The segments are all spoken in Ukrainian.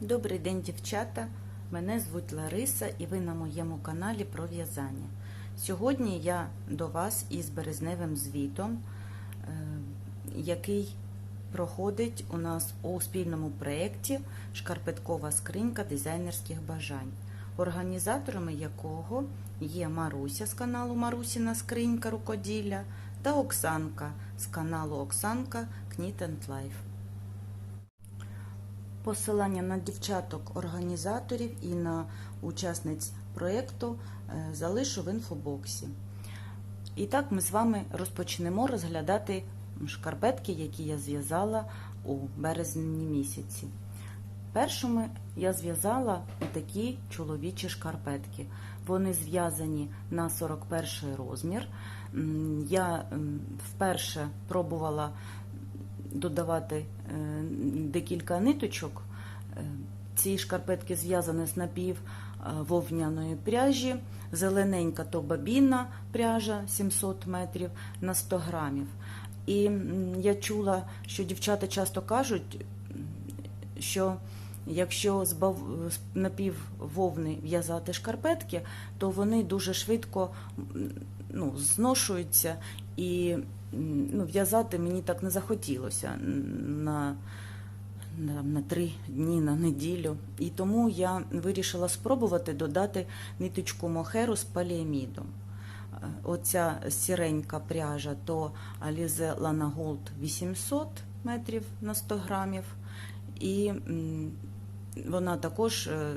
Добрий день, дівчата! Мене звуть Лариса і ви на моєму каналі про в'язання. Сьогодні я до вас із березневим звітом, е, який проходить у нас у спільному проєкті Шкарпеткова скринька дизайнерських бажань, організаторами якого є Маруся з каналу Марусіна скринька рукоділля та Оксанка з каналу Оксанка and Life. Посилання на дівчаток-організаторів і на учасниць проєкту е, залишу в інфобоксі. І так ми з вами розпочнемо розглядати шкарпетки, які я зв'язала у березні місяці. Першими я зв'язала такі чоловічі шкарпетки. Вони зв'язані на 41 розмір. Я вперше пробувала додавати е, декілька ниточок. Е, Ці шкарпетки зв'язані з напів е, вовняної пряжі, зелененька то бабінна пряжа 700 метрів на 100 грамів. І я чула, що дівчата часто кажуть, що якщо з напіввовни в'язати шкарпетки, то вони дуже швидко ну, зношуються і ну, в'язати мені так не захотілося на, на, три дні, на неділю. І тому я вирішила спробувати додати ниточку мохеру з поліамідом. Е, Оця сіренька пряжа то Alize Lana Gold 800 метрів на 100 грамів. І вона також е,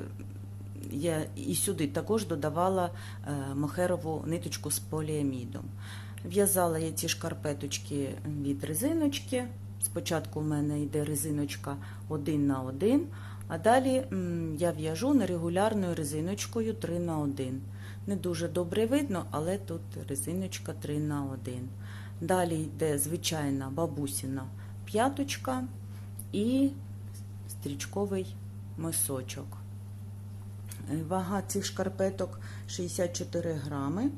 я і сюди також додавала е, мохерову ниточку з поліамідом. В'язала я ці шкарпеточки від резиночки. Спочатку в мене йде резиночка один на один, а далі я в'яжу нерегулярною резиночкою 3 на 1. Не дуже добре видно, але тут резиночка 3 на 1. Далі йде звичайна бабусіна п'яточка і стрічковий мисочок. Вага цих шкарпеток 64 грами.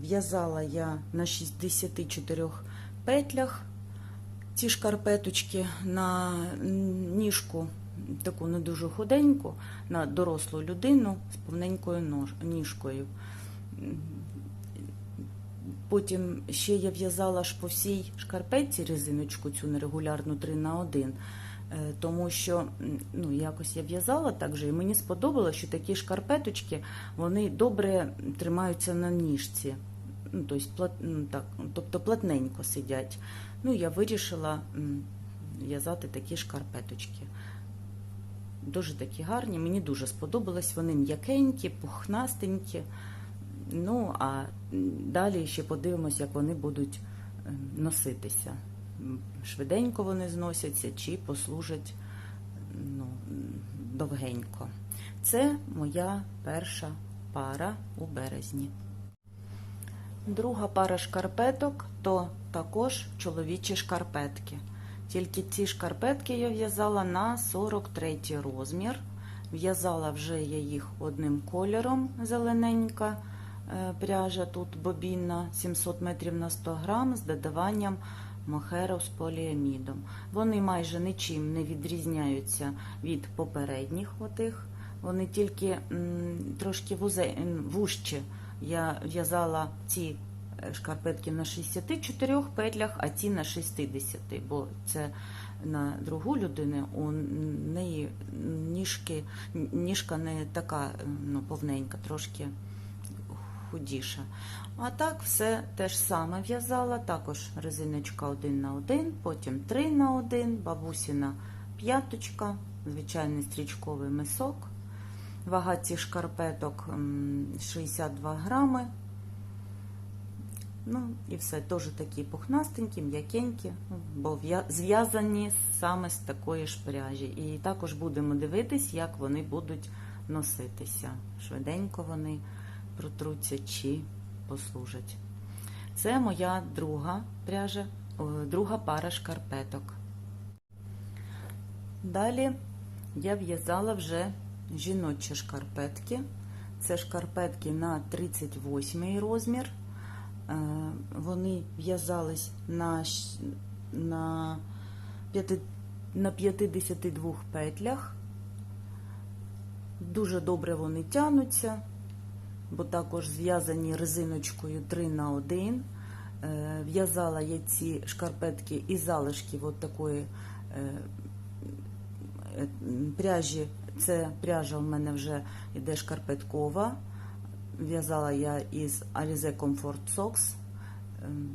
В'язала я на 64 петлях ці шкарпеточки на ніжку, таку не дуже худеньку, на дорослу людину з повненькою ніжкою. Потім ще я в'язала ж по всій шкарпетці резиночку, цю нерегулярну 3 на 1 Е, тому що ну, якось я в'язала так же, і мені сподобалося, що такі шкарпеточки вони добре тримаються на ніжці, ну, тобто, плат, так, тобто плотненько сидять. Ну, я вирішила в'язати такі шкарпеточки. Дуже такі гарні, мені дуже сподобалось. Вони м'якенькі, пухнастенькі. Ну, а далі ще подивимось, як вони будуть е, носитися. Швиденько вони зносяться чи послужать ну, довгенько. Це моя перша пара у березні. Друга пара шкарпеток то також чоловічі шкарпетки. Тільки ці шкарпетки я в'язала на 43 розмір. В'язала вже я їх одним кольором зелененька е, пряжа, тут бобінна 700 метрів на 100 грам з додаванням мохеру з поліамідом. Вони майже нічим не відрізняються від попередніх отих. Вони тільки м, трошки вузе, вужче. Я в'язала ці е, шкарпетки на 64 петлях, а ці на 60, бо це на другу людину у неї ніжки, ніжка не така ну, повненька, трошки худіша. А так все те ж саме в'язала, також резиночка 1 на 1, потім 3 на 1, бабусіна п'яточка, звичайний стрічковий мисок. Вага цих шкарпеток 62 грами. Ну і все теж такі пухнастенькі, м'якенькі, бо зв'язані саме з такої ж пряжі. І також будемо дивитись, як вони будуть носитися. Швиденько вони протруться чи послужать. Це моя друга пряжа, друга пара шкарпеток. Далі я в'язала вже жіночі шкарпетки. Це шкарпетки на 38 розмір. Е, Вони в'язались на, на, на 52 петлях. Дуже добре вони тянуться, бо також зв'язані резиночкою 3 на 1. Е, В'язала я ці шкарпетки із залишків от такої е, е, пряжі. Це пряжа в мене вже йде шкарпеткова. В'язала я із Alize Comfort Socks. Ем,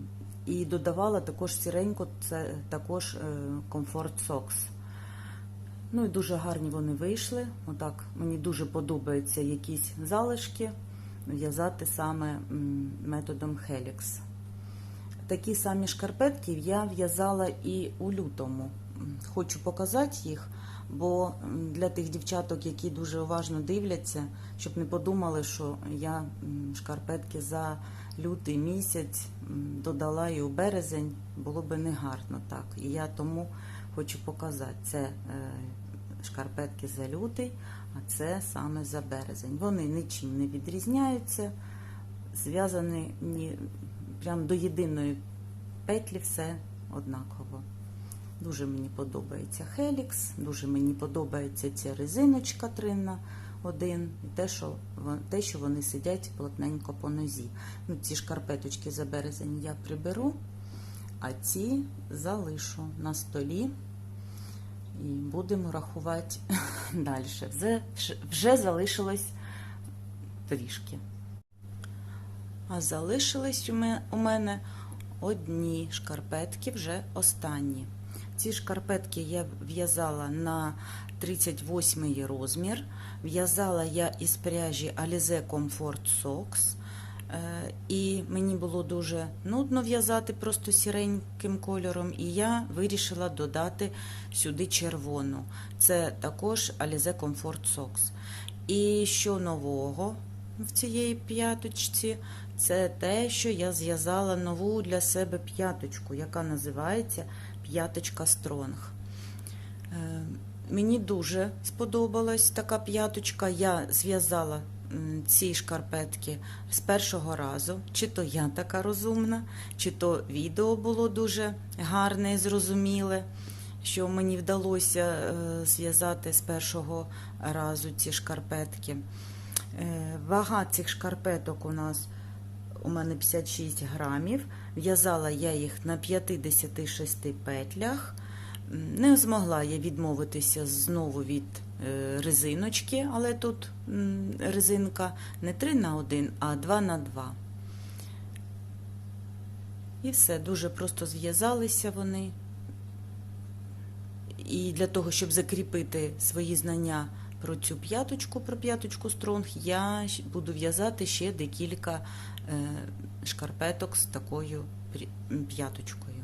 І додавала також сіренько, це також Comfort Socks. Ну і дуже гарні вони вийшли. Отак мені дуже подобаються якісь залишки в'язати саме методом Helix. Такі самі шкарпетки я в'язала і у лютому. Хочу показати їх, бо для тих дівчаток, які дуже уважно дивляться, щоб не подумали, що я шкарпетки за лютий місяць додала і у березень, було би негарно так. І я тому хочу показати це е, шкарпетки за лютий, а це саме за березень. Вони нічим не відрізняються, зв'язані ні, прям до єдиної петлі все однаково. Дуже мені подобається Helix, дуже мені подобається ця резиночка 3 на 1 і те, що, те, що вони сидять плотненько по нозі. Ну, ці шкарпеточки за березень я приберу, а ці залишу на столі і будемо рахувати далі. Вже, вже залишилось трішки. А залишились у мене одні шкарпетки, вже останні. Ці шкарпетки я в'язала на 38 розмір. В'язала я із пряжі Alize Comfort Socks. Е, І мені було дуже нудно в'язати просто сіреньким кольором, і я вирішила додати сюди червону. Це також Alize Comfort Socks. І що нового в цієї п'яточці? Це те, що я зв'язала нову для себе п'яточку, яка називається п'яточка Стронг. Е, Мені дуже сподобалась така п'яточка. Я зв'язала ці шкарпетки з першого разу. Чи то я така розумна, чи то відео було дуже гарне і зрозуміле, що мені вдалося е, зв'язати з першого разу ці шкарпетки. Е, Вага цих шкарпеток у нас у мене 56 грамів. В'язала я їх на 56 петлях. Не змогла я відмовитися знову від резиночки, але тут резинка не 3 на 1, а 2 на 2. І все, дуже просто зв'язалися вони. І для того, щоб закріпити свої знання про цю п'яточку, про п'яточку Стронг, я буду в'язати ще декілька е, шкарпеток з такою п'яточкою.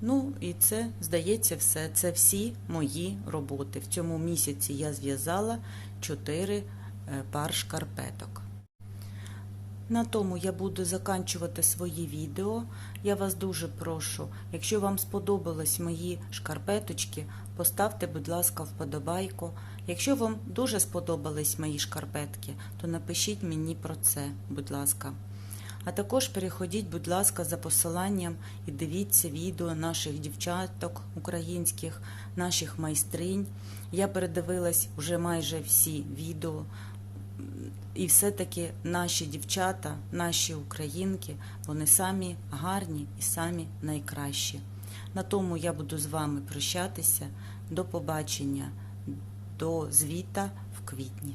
Ну, і це, здається, все. Це всі мої роботи. В цьому місяці я зв'язала 4 пар шкарпеток. На тому я буду заканчувати свої відео. Я вас дуже прошу, якщо вам сподобались мої шкарпеточки, поставте, будь ласка, вподобайку. Якщо вам дуже сподобались мої шкарпетки, то напишіть мені про це, будь ласка. А також переходіть, будь ласка, за посиланням і дивіться відео наших дівчаток українських, наших майстринь. Я передивилась вже майже всі відео. І все-таки наші дівчата, наші українки, вони самі гарні і самі найкращі. На тому я буду з вами прощатися. До побачення, до звіта в квітні.